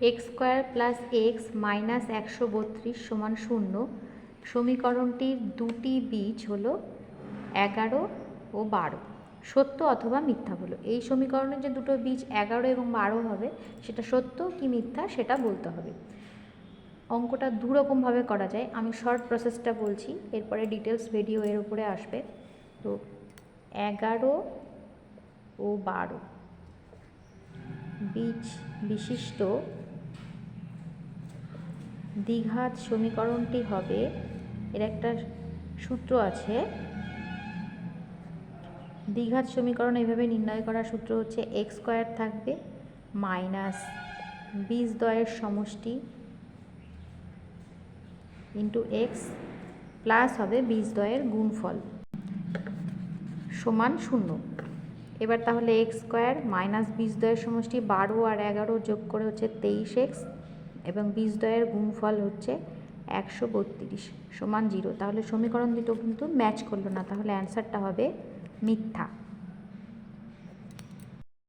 X square plus x minus একশো বত্রিশ সমান শূন্য। সমীকরণটির দুটি বীজ হলো এগারো ও বারো। সত্য অথবা মিথ্যা বলো। এই সমীকরণের যে দুটো বীজ এগারো এবং বারো হবে, সেটা সত্য কি মিথ্যা সেটা বলতে হবে। অঙ্কটা দুরকমভাবে করা যায়। আমি শর্ট প্রসেসটা বলছি, এরপরে ডিটেলস ভিডিও এর উপরে আসবে। তো এগারো ও বারো। বীজ বিশিষ্ট দ্বিঘাত সমীকরণটি হবে, এর একটা সূত্র আছে। দ্বিঘাত সমীকরণ এভাবে নির্ণয় করার সূত্র হচ্ছে এক্স স্কোয়ার থাকবে মাইনাস বীজ দ্বয়ের সমষ্টি ইন্টু এক্স প্লাস হবে বীজ দ্বয়ের গুণফল সমান শূন্য। এবার তাহলে এক্স স্কোয়ার মাইনাস বীজদ্বয়ের সমষ্টি বারো আর এগারো যোগ করে হচ্ছে তেইশ এক্স এবং বীজদ্বয়ের গুণফল হচ্ছে একশো বত্রিশ সমান জিরো। তাহলে সমীকরণ দুটো কিন্তু ম্যাচ করল না। তাহলে অ্যান্সারটা হবে মিথ্যা।